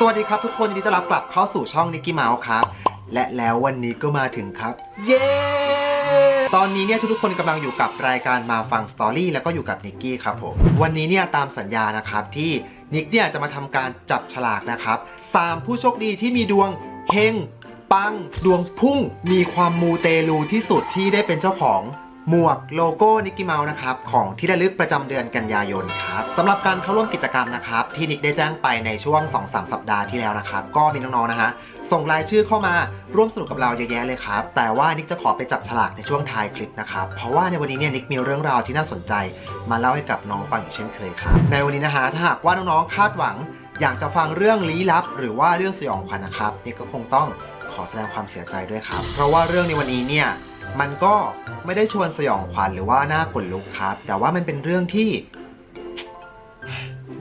สวัสดีครับทุกคนยินดีต้อนรับกลับเข้าสู่ช่องนิกกี้เมาส์ครับ และแล้ววันนี้ก็มาถึงครับ เย้ ตอนนี้เนี่ยทุกๆคนกำลังอยู่กับรายการมาฟังสตอรี่แล้วก็อยู่กับนิกกี้ครับผมวันนี้เนี่ยตามสัญญานะครับที่นิกเนี่ยจะมาทำการจับฉลากนะครับสามผู้โชคดีที่มีดวงเฮงปัง ดวงพุ่ง มีความมูเตลูที่สุดที่ได้เป็นเจ้าของ หมวกโลโก้นิกกี้เมาส์นะครับของที่ระลึกประจำเดือนกันยายนครับสำหรับการเข้าร่วมกิจกรรมนะครับที่นิกได้แจ้งไปในช่วง 2-3 สัปดาห์ที่แล้วนะครับก็มีน้องๆนะฮะส่งรายชื่อเข้ามาร่วมสนุกกับเราเยอะแยะเลยครับ แต่ว่านิกจะขอไปจับฉลากในช่วงท้ายคลิปนะครับ เพราะว่าในวันนี้เนี่ยนิกมีเรื่องราวที่น่าสนใจ มาเล่าให้กับน้องฟังอีกเช่นเคยครับ ในวันนี้นะฮะถ้าหากว่าน้องๆคาดหวัง อยากจะฟังเรื่องลี้ลับ หรือว่าเรื่องสยองขวัญนะครับนิกก็คงต้องขอแสดงความเสียใจด้วยครับ เพราะว่าเรื่องในวันนี้เนี่ย มันก็ไม่ได้ชวนสยองขวัญหรือว่าหน้าขนลุกครับ แต่ว่ามันเป็นเรื่องที่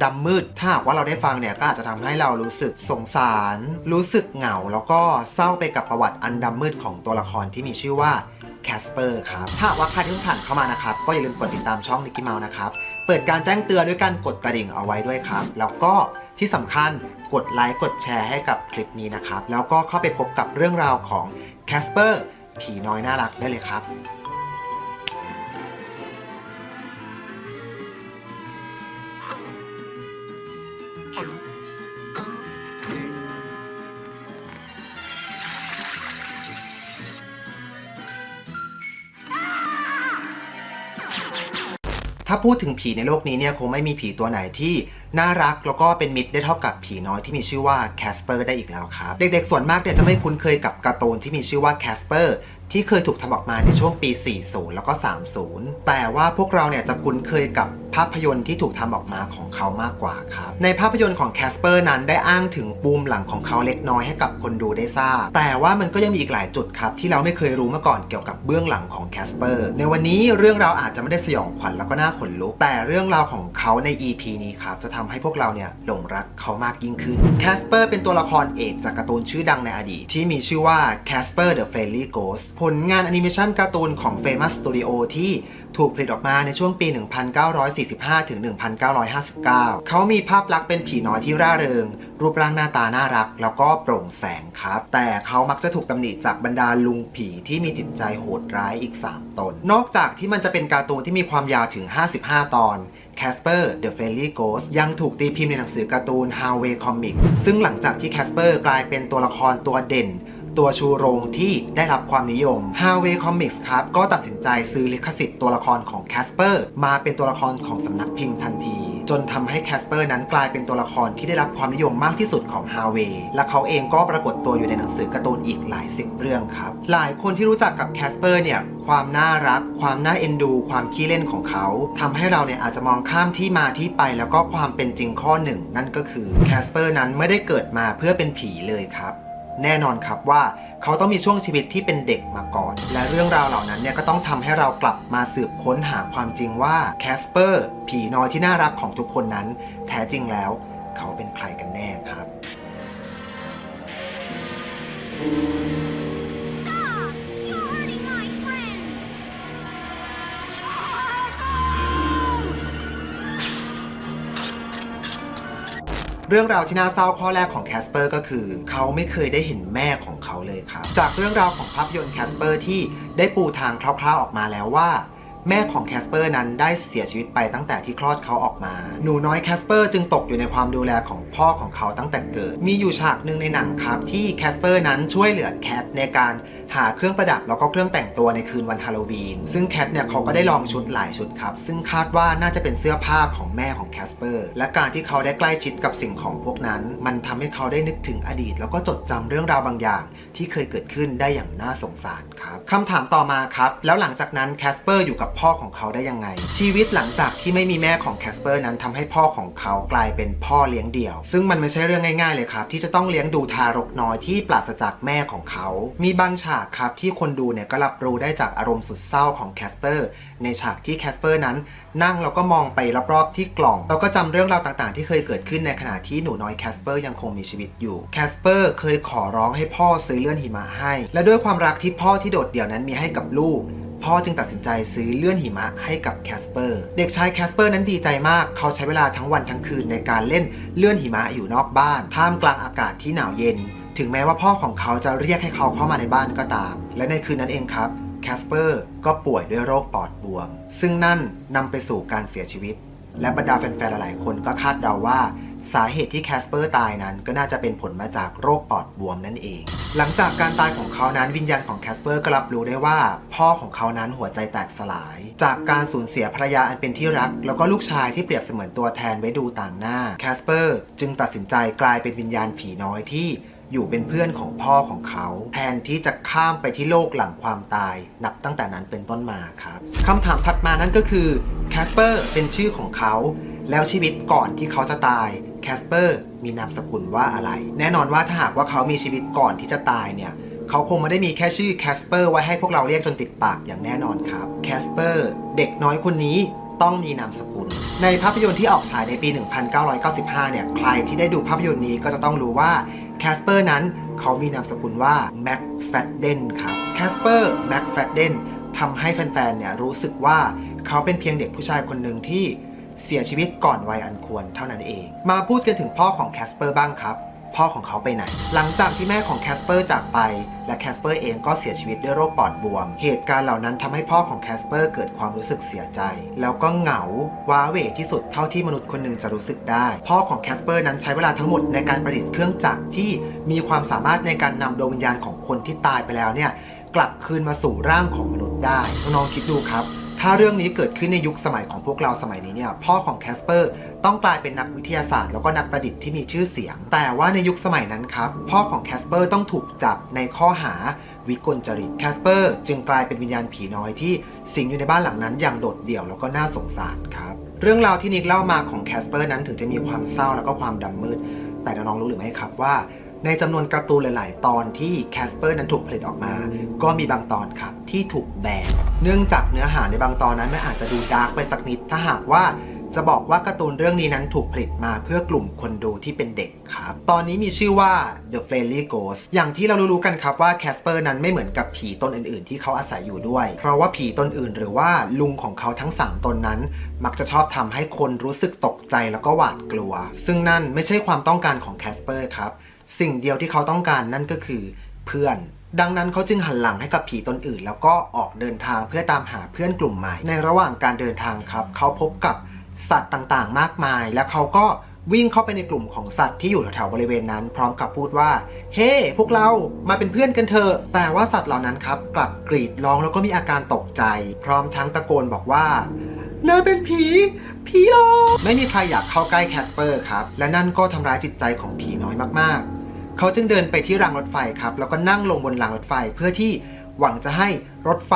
ดำมืด ถ้าหากว่าเราได้ฟังเนี่ยก็อาจจะทำให้เรารู้สึกสงสาร รู้สึกเหงา แล้วก็เศร้าไปกับประวัติอันดำมืดของตัวละครที่มีชื่อว่าแคสเปอร์ครับ ถ้าว่าใครที่เพิ่งผ่านเข้ามานะครับ ก็อย่าลืมกดติดตามช่องนิกกี้เมาส์นะครับ เปิดการแจ้งเตือนด้วยการกดกระดิ่งเอาไว้ด้วยครับ แล้วก็ที่สำคัญกดไลค์กดแชร์ให้กับคลิปนี้นะครับ แล้วก็เข้าไปพบกับเรื่องราวของแคสเปอร์ ผีน้อยน่ารักได้เลยครับาพูดถึงผีในโลกนี้เนี่ยคงไม่มีผีตัวไหนที่น่ารักแล้วก็เป็นมิตรได้เท่ากับผีน้อยที่มีชื่อว่าแคสเปอร์ได้อีกแล้วครับ เด็กๆส่วนมากเนี่ยจะไม่คุ้นเคยกับการ์ตูนที่มีชื่อว่าแคสเปอร์ ที่เคยถูกทำออกมาในช่วงปี 40 แล้วก็ 30 แต่ว่าพวกเราเนี่ยจะคุ้นเคยกับภาพยนตร์ที่ถูกทำออกมาของเขามากกว่าครับ ในภาพยนตร์ของแคสเปอร์นั้นได้อ้างถึงปูมหลังของเขาเล็กน้อยให้กับคนดูได้ทราบ แต่ว่ามันก็ยังมีอีกหลายจุดครับ ที่เราไม่เคยรู้มาก่อนเกี่ยวกับเบื้องหลังของแคสเปอร์ ในวันนี้เรื่องราวอาจจะไม่ได้สยองขวัญแล้วก็น่าขนลุก แต่เรื่องราวของเขาใน EP นี้ครับจะทำให้พวกเราเนี่ยหลงรักเขามากยิ่งขึ้น แคสเปอร์เป็นตัวละครเอกจากการ์ตูนชื่อดังในอดีตที่มีชื่อว่า Casper the Friendly Ghost ผลงานแอนิเมชันการ์ตูนของ Famous Studio ที่ถูกผลิตออกมาในช่วงปี 1945 ถึง 1959 เขามีภาพลักษณ์เป็นผีน้อยที่ร่าเริง รูปร่างหน้าตาน่ารัก แล้วก็โปร่งแสงครับ แต่เขามักจะถูกตำหนิจากบรรดาลุงผีที่มีจิตใจโหดร้ายอีก 3 ตน นอกจากที่มันจะเป็นการ์ตูนที่มีความยาวถึง 55 ตอน Casper the Friendly Ghost ยังถูกตีพิมพ์ในหนังสือการ์ตูน Harvey Comics ซึ่งหลังจากที่ Casper กลายเป็นตัวละครตัวเด่น ตัวชูโรงที่ได้รับความนิยม Harvey Comics ครับ ก็ตัดสินใจซื้อลิขสิทธิ์ตัวละครของ Casper มาเป็นตัวละครของสำนักพิมพ์ทันที จนทำให้ Casper นั้นกลายเป็นตัวละครที่ได้รับความนิยมมากที่สุดของ Harvey และเขาเองก็ปรากฏตัวอยู่ในหนังสือการ์ตูนอีกหลายสิบเรื่องครับ หลายคนที่รู้จักกับ Casper เนี่ยความน่ารัก ความน่าเอ็นดู ความขี้เล่นของเขาทำให้เราเนี่ยอาจจะมองข้ามที่มาที่ไป แล้วก็ความเป็นจริงข้อหนึ่งนั่นก็คือ Casper นั้นไม่ได้เกิดมาเพื่อเป็นผีเลยครับ แน่นอนครับว่าเขาต้องมีช่วงชีวิตที่เป็นเด็กมาก่อน และเรื่องราวเหล่านั้นเนี่ยก็ต้องทำให้เรากลับมาสืบค้นหาความจริงว่าแคสเปอร์ผีน้อยที่น่ารักของทุกคนนั้น แท้จริงแล้วเขาเป็นใครกันแน่ครับ You're เรื่องราวที่น่าเศร้าข้อแรกของแคสเปอร์ก็คือ เขาไม่เคยได้เห็นแม่ของเขาเลยครับ จากเรื่องราวของภาพยนตร์แคสเปอร์ที่ได้ปูทางคร่าวๆออกมาแล้วว่า แม่ของแคสเปอร์นั้นได้เสียชีวิตไปตั้งแต่ที่คลอดเขาออกมา หนูน้อยแคสเปอร์จึงตกอยู่ในความดูแลของพ่อของเขาตั้งแต่เกิด มีอยู่ฉากหนึ่งในหนังครับ ที่แคสเปอร์นั้นช่วยเหลือแคทในการหาเครื่องประดับแล้วก็เครื่องแต่งตัวในคืนวันฮาโลวีน ซึ่งแคทเนี่ยเขาก็ได้ลองชุดหลายชุดครับ ซึ่งคาดว่าน่าจะเป็นเสื้อผ้าของแม่ของแคสเปอร์ และการที่เขาได้ใกล้ชิดกับสิ่งของพวกนั้น มันทำให้เขาได้นึกถึงอดีต แล้วก็จดจำเรื่องราวบางอย่าง ที่เคยเกิดขึ้นได้อย่างน่าสงสารครับคำถามต่อมาครับ แล้วหลังจากนั้นแคสเปอร์อยู่กับพ่อของเขาได้ยังไง ชีวิตหลังจากที่ไม่มีแม่ของแคสเปอร์นั้นทำให้พ่อของเขากลายเป็นพ่อเลี้ยงเดี่ยว ซึ่งมันไม่ใช่เรื่องง่ายๆเลยครับ ที่จะต้องเลี้ยงดูทารกน้อยที่ปราศจากแม่ของเขา มีบางฉากครับที่คนดูเนี่ยก็รับรู้ได้จากอารมณ์สุดเศร้าของแคสเปอร์ในฉากที่แคสเปอร์นั้นนั่งแล้วก็มองไปรอบๆที่กล่องแล้วก็จำเรื่องราวต่างๆ ที่เคยเกิดขึ้นในขณะที่หนูน้อยแคสเปอร์ยังคงมีชีวิตอยู่แคสเปอร์เคยขอร้องให้พ่อซื้อเลื่อนหิมะให้ และด้วยความรักที่พ่อที่โดดเดี่ยวนั้นมีให้กับลูก พ่อจึงตัดสินใจซื้อเลื่อนหิมะให้กับแคสเปอร์ เด็กชายแคสเปอร์นั้นดีใจมาก เขาใช้เวลาทั้งวันทั้งคืนในการเล่นเลื่อนหิมะอยู่นอกบ้าน ท่ามกลางอากาศที่หนาวเย็น ถึงแม้ว่าพ่อของเขาจะเรียกให้เขาเข้ามาในบ้านก็ตาม และในคืนนั้นเองครับแคสเปอร์ก็ป่วยด้วยโรคปอดบวม ซึ่งนั่นนำไปสู่การเสียชีวิต และบรรดาแฟนๆหลายคนก็คาดเดาว่า สาเหตุที่แคสเปอร์ตายนั้นก็น่าจะเป็นผลมาจากโรคปอดบวมนั่นเอง หลังจากการตายของเขานั้นวิญญาณของแคสเปอร์ก็รับรู้ได้ว่า พ่อของเขานั้นหัวใจแตกสลาย จากการสูญเสียภรรยาอันเป็นที่รัก แล้วก็ลูกชายที่เปรียบเสมือนตัวแทนไว้ดูต่างหน้าแคสเปอร์จึงตัดสินใจกลายเป็นวิญญาณผีน้อยที่อยู่เป็นเพื่อนของพ่อของเขา แทนที่จะข้ามไปที่โลกหลังความตาย นับตั้งแต่นั้นเป็นต้นมาครับคำถามถัดมานั่นก็คือแคสเปอร์เป็นชื่อของเขา แล้วชีวิตก่อนที่เขาจะตายแคสเปอร์มีนามสกุลว่าอะไร แน่นอนว่าถ้าหากว่าเขามีชีวิตก่อนที่จะตายเนี่ยเขาคงไม่ได้มีแค่ชื่อแคสเปอร์ไว้ให้พวกเราเรียกจนติดปากอย่างแน่นอนครับแคสเปอร์เด็กน้อยคนนี้ต้องมีนามสกุล ในภาพยนตร์ที่ออกฉายในปี 1995 เนี่ย ใครที่ได้ดูภาพยนตร์นี้ก็จะต้องรู้ว่าแคสเปอร์นั้นเขามีนามสกุลว่าแม็กแฟดเดนครับแคสเปอร์แม็กแฟดเดนทำให้แฟนๆ เนี่ยรู้สึกว่าเขาเป็นเพียงเด็กผู้ชายคนหนึ่งที่ เสียชีวิตก่อนวัยอันควรเท่านั้นเอง มาพูดกันถึงพ่อของแคสเปอร์บ้างครับ พ่อของเขาไปไหน หลังจากที่แม่ของแคสเปอร์จากไป และแคสเปอร์เองก็เสียชีวิตด้วยโรคปอดบวม เหตุการณ์เหล่านั้นทำให้พ่อของแคสเปอร์เกิดความรู้สึกเสียใจ แล้วก็เหงาว้าเหวที่สุดเท่าที่มนุษย์คนหนึ่งจะรู้สึกได้ พ่อของแคสเปอร์นั้นใช้เวลาทั้งหมดในการประดิษฐ์เครื่องจักรที่มีความสามารถในการนำดวงวิญญาณของคนที่ตายไปแล้วเนี่ยกลับคืนมาสู่ร่างของมนุษย์ได้น้องๆคิดดูครับ ถ้าเรื่องนี้เกิดขึ้นในยุคสมัยของพวกเราสมัยนี้เนี่ยพ่อของแคสเปอร์ต้องกลายเป็นนักวิทยาศาสตร์แล้วก็นักประดิษฐ์ที่มีชื่อเสียง แต่ว่าในยุคสมัยนั้นครับ พ่อของแคสเปอร์ต้องถูกจับในข้อหาวิกลจริตแคสเปอร์จึงกลายเป็นวิญญาณผีน้อยที่สิงอยู่ในบ้านหลังนั้นอย่างโดดเดี่ยวแล้วก็น่าสงสารครับ เรื่องราวที่นิกเล่ามาของแคสเปอร์นั้นถึงจะมีความเศร้าแล้วก็ความดำมืด แต่น้องๆรู้หรือไม่ครับว่า ในจำนวนการ์ตูนหลาย ๆ ตอนที่แคสเปอร์นั้นถูกผลิตออกมา ก็มีบางตอนครับที่ถูกแบนเนื่องจากเนื้อหาในบางตอนนั้นมันอาจจะดูดาร์กไปสักนิดถ้าหากว่าจะบอกว่าการ์ตูนเรื่องนี้นั้นถูกผลิตมาเพื่อกลุ่มคนดูที่เป็นเด็กครับ ตอนนี้มีชื่อว่า The Friendly Ghost อย่างที่เรารู้ๆกันครับว่าแคสเปอร์นั้นไม่เหมือนกับผีตนอื่นๆ ที่เขาอาศัยอยู่ด้วย เพราะว่าผีตนอื่นหรือว่าลุงของเขาทั้งสามตนนั้น มักจะชอบทำให้คนรู้สึกตกใจแล้วก็หวาดกลัว ซึ่งนั่นไม่ใช่ความต้องการของแคสเปอร์ครับ สิ่งเดียวที่เขาต้องการนั่นก็คือเพื่อน ดังนั้นเขาจึงหันหลังให้กับผีตนอื่น แล้วก็ออกเดินทางเพื่อตามหาเพื่อนกลุ่มใหม่ ในระหว่างการเดินทางครับเขาพบกับสัตว์ต่างๆ มากมาย และเขาก็วิ่งเข้าไปในกลุ่มของสัตว์ที่อยู่แถวๆบริเวณนั้น พร้อมกับพูดว่า เฮ้ พวกเรามาเป็นเพื่อนกันเถอะ แต่ว่าสัตว์เหล่านั้นครับ กลับกรีดร้องแล้วก็มีอาการตกใจ พร้อมทั้งตะโกนบอกว่านาเป็นผี ผีหลอกไม่มีใครอยากเข้าใกล้แคสเปอร์ครับ และนั่นก็ทำร้ายจิตใจของผีน้อยมากๆ เขาจึงเดินไปที่รางรถไฟครับ แล้วก็นั่งลงบนรางรถไฟเพื่อที่หวังจะให้รถไฟ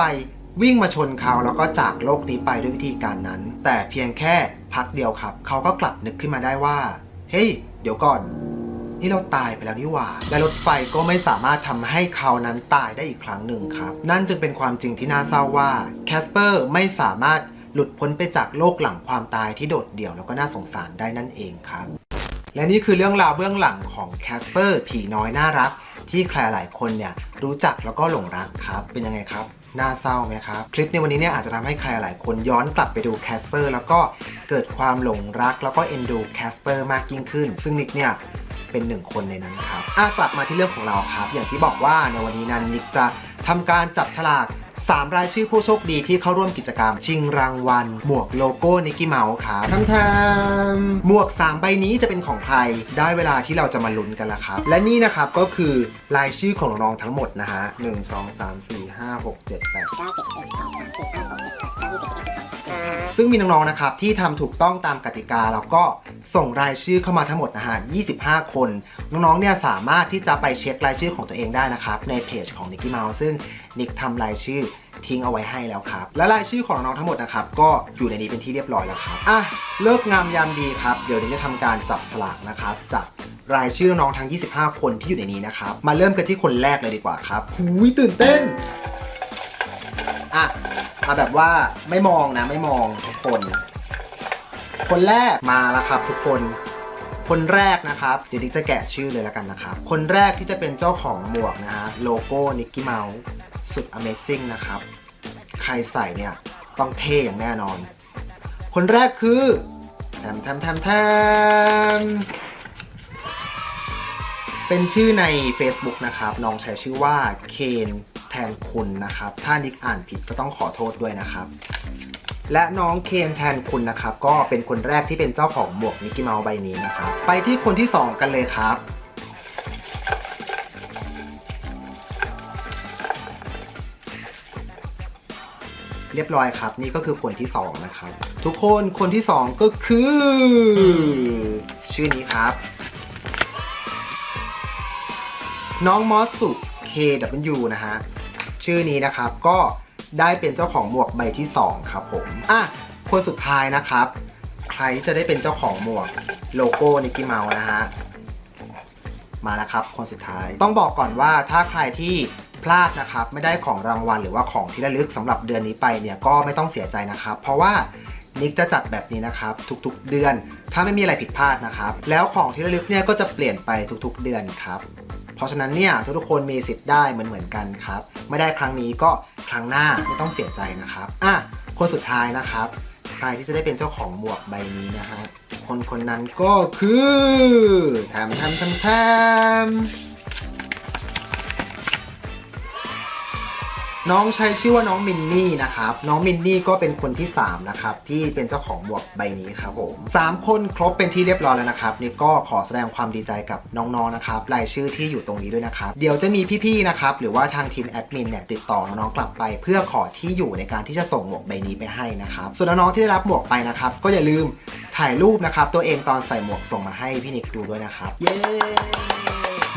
วิ่งมาชนเขาแล้วก็จากโลกนี้ไปด้วยวิธีการนั้น แต่เพียงแค่พักเดียวครับ เขาก็กลับนึกขึ้นมาได้ว่า เฮ้ย เดี๋ยวก่อน นี่เราตายไปแล้วนี่หว่า และรถไฟก็ไม่สามารถทำให้เขานั้นตายได้อีกครั้งหนึ่งครับ นั่นจึงเป็นความจริงที่น่าเศร้าว่าแคสเปอร์ไม่สามารถหลุดพ้นไปจากโลกหลังความตายที่โดดเดี่ยวแล้วก็น่าสงสารได้นั่นเองครับ และนี่คือเรื่องราวเบื้องหลังของแคสเปอร์ผีน้อยน่ารัก ที่ใครหลายคนเนี่ยรู้จักแล้วก็หลงรักครับ เป็นยังไงครับ น่าเศร้าไหมครับ คลิปในวันนี้เนี่ยอาจจะทำให้ใครหลายคนย้อนกลับไปดูแคสเปอร์แล้วก็เกิดความหลงรัก แล้วก็เอ็นดูแคสเปอร์มากยิ่งขึ้น ซึ่งนิกเนี่ยเป็นหนึ่งคนในนั้นครับอะกลับมาที่เรื่องของเราครับ อย่างที่บอกว่าในวันนี้นั้นนิกจะทำการจับฉลาก 3 รายชื่อผู้โชคดีที่เข้าร่วมกิจกรรม ชิงรางวัล หมวกโลโก้นิกกี้เมาส์ครับทั้งทมหมวก 3 ใบนี้จะเป็นของใคร ได้เวลาที่เราจะมาลุ้นกันแล้วครับ และนี่นะครับก็คือรายชื่อของน้องๆทั้งหมดนะฮะ1 2 3 4 5 6 7 8ซึ่งมีน้องๆนะครับที่ทำถูกต้องตามกติกาแล้วก็ส่งรายชื่อเข้ามาทั้งหมดนะฮะ25คนน้องๆเนี่ยสามารถที่จะไปเช็ครายชื่อของตัวเองได้นะครับในเพจของ Nicky Mouse ซึ่งนิกทำรายชื่อทิ้งเอาไว้ให้แล้วครับ และรายชื่อของน้องๆทั้งหมดนะครับ ก็อยู่ในนี้เป็นที่เรียบร้อยแล้วครับ อะ เลิกงามยามดีครับ เดี๋ยวนี้จะทำการจับฉลากนะครับ จากรายชื่อน้องๆทั้ง 25 คนที่อยู่ในนี้นะครับ มาเริ่มกันที่คนแรกเลยดีกว่าครับหูยตื่นเต้น อะเอาแบบว่าไม่มองนะไม่มองทุกคน คนแรกมาแล้วครับ ทุกคนคนแรกนะครับ เดี๋ยวดิกจะแกะชื่อเลยแล้วกันนะครับ คนแรกที่จะเป็นเจ้าของหมวกนะฮะ โลโก้นิกกี้เมาส์ สุด Amazing นะครับ ใครใส่เนี่ยต้องเท่อย่างแน่นอน คนแรกคือแทมแทมแทมแทมเป็นชื่อใน Facebook นะครับ น้องใช้ชื่อว่าเคนแทนคุณนะครับ ถ้านิกอ่านผิดก็ต้องขอโทษด้วยนะครับ และน้องเคนแทนคุณนะครับ ก็เป็นคนแรกที่เป็นเจ้าของหมวกมิกกี้เมาส์ใบนี้นะครับ ไปที่คนที่ 2 กันเลยครับ เรียบร้อยครับ นี่ก็คือคนที่ 2 นะครับ ทุกคนคนที่ 2 ก็คือ ชื่อนี้ครับ น้องมอสสุ KW นะฮะ ชื่อนี้นะครับก็ได้เป็นเจ้าของหมวกใบที่ 2 ครับผมอะคนสุดท้ายนะครับ ใครจะได้เป็นเจ้าของหมวกโลโก้นิกกี้เมาส์นะฮะมาแล้วครับ คนสุดท้ายต้องบอกก่อนว่าถ้าใครที่ พลาดนะครับไม่ได้ของรางวัลหรือว่าของที่ระลึกสำหรับเดือนนี้ไปเนี่ยก็ไม่ต้องเสียใจนะครับ เพราะว่านิกจะจัดแบบนี้นะครับ ทุกๆเดือน ถ้าไม่มีอะไรผิดพลาดนะครับ แล้วของที่ระลึกเนี่ยก็จะเปลี่ยนไปทุกๆเดือนครับเพราะฉะนั้นเนี่ยทุกคนมีสิทธิ์ได้เหมือนเหมือนกันครับไม่ได้ครั้งนี้ก็ครั้งหน้าไม่ต้องเสียใจนะครับอะคนสุดท้ายนะครับ ใครที่จะได้เป็นเจ้าของหมวกใบนี้นะฮะคนคนนั้นก็คือแถมแถมแถมแถม น้องใช้ชื่อว่าน้องมินนี่นะครับ น้องมินนี่ก็เป็นคนที่ 3 นะครับ ที่เป็นเจ้าของหมวกใบนี้ครับผมสามคนครบเป็นที่เรียบร้อยแล้วนะครับ นี่ก็ขอแสดงความดีใจกับน้องๆนะครับรายชื่อที่อยู่ตรงนี้ด้วยนะครับ เดี๋ยวจะมีพี่ๆนะครับ หรือว่าทางทีมแอดมินเนี่ยติดต่อน้องๆกลับไป เพื่อขอที่อยู่ในการที่จะส่งหมวกใบนี้ไปให้นะครับ ส่วนน้องๆที่ได้รับหมวกไปนะครับ ก็อย่าลืมถ่ายรูปนะครับ ตัวเองตอนใส่หมวกส่งมาให้พี่นิกดูด้วยนะครับ เย้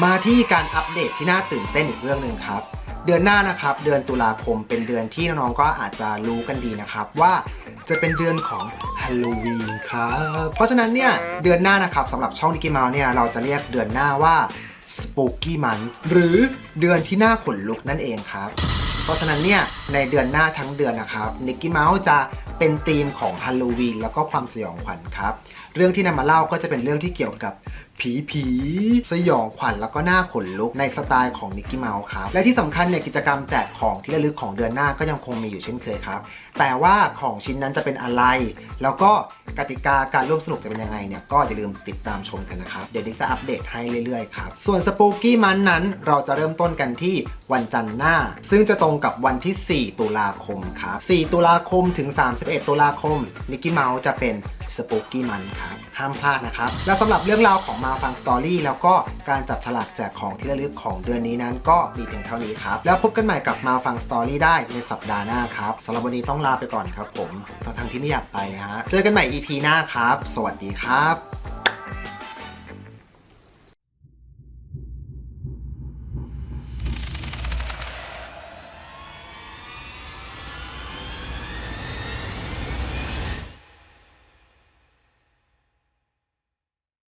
มาที่การอัปเดตที่น่าตื่นเต้นอีกเรื่องหนึ่งครับ เดือนหน้านะครับเดือนตุลาคมเป็นเดือนที่น้องๆก็อาจจะรู้กันดีนะครับว่าจะเป็นเดือนของฮาโลวีนครับ เพราะฉะนั้นเนี่ยเดือนหน้านะครับสำหรับช่องนิกกี้เมาส์เนี่ยเราจะเรียกเดือนหน้าว่า Spooky Month หรือเดือนที่น่าขนลุกนั่นเองครับ เพราะฉะนั้นเนี่ยในเดือนหน้าทั้งเดือนนะครับนิกกี้เมาส์จะเป็นธีมของฮาโลวีนแล้วก็ความสยองขวัญครับ เรื่องที่นำมาเล่าก็จะเป็นเรื่องที่เกี่ยวกับผีผีสยองขวัญแล้วก็หน้าขนลุกในสไตล์ของนิกกี้เมาส์ครับ และที่สำคัญเนี่ยกิจกรรมแจกของที่ระลึกของเดือนหน้าก็ยังคงมีอยู่เช่นเคยครับ แต่ว่าของชิ้นนั้นจะเป็นอะไร แล้วก็กติกาการร่วมสนุกจะเป็นยังไงเนี่ยก็อย่าลืมติดตามชมกันนะครับ เดี๋ยวนิกจะอัปเดตให้เรื่อยๆครับ ส่วนสปูกี้มันนั้นเราจะเริ่มต้นกันที่วันจันทร์หน้า ซึ่งจะตรงกับวันที่ 4 ตุลาคมครับ 4 ตุลาคมถึง 31 ตุลาคมนิกกี้เมาส์จะเป็น สปูกี้มันครับห้ามพลาดนะครับ และสำหรับเรื่องราวของมาฟังสตอรี่แล้วก็การจับฉลากแจกของที่ระลึกของเดือนนี้นั้น ก็มีเพียงเท่านี้ครับ แล้วพบกันใหม่กับมาฟังสตอรี่ได้ในสัปดาห์หน้าครับสำหรับวันนี้ต้องลาไปก่อนครับผมทางทางที่ไม่อยากไปฮะเจอกันใหม่ EP หน้าครับ สวัสดีครับ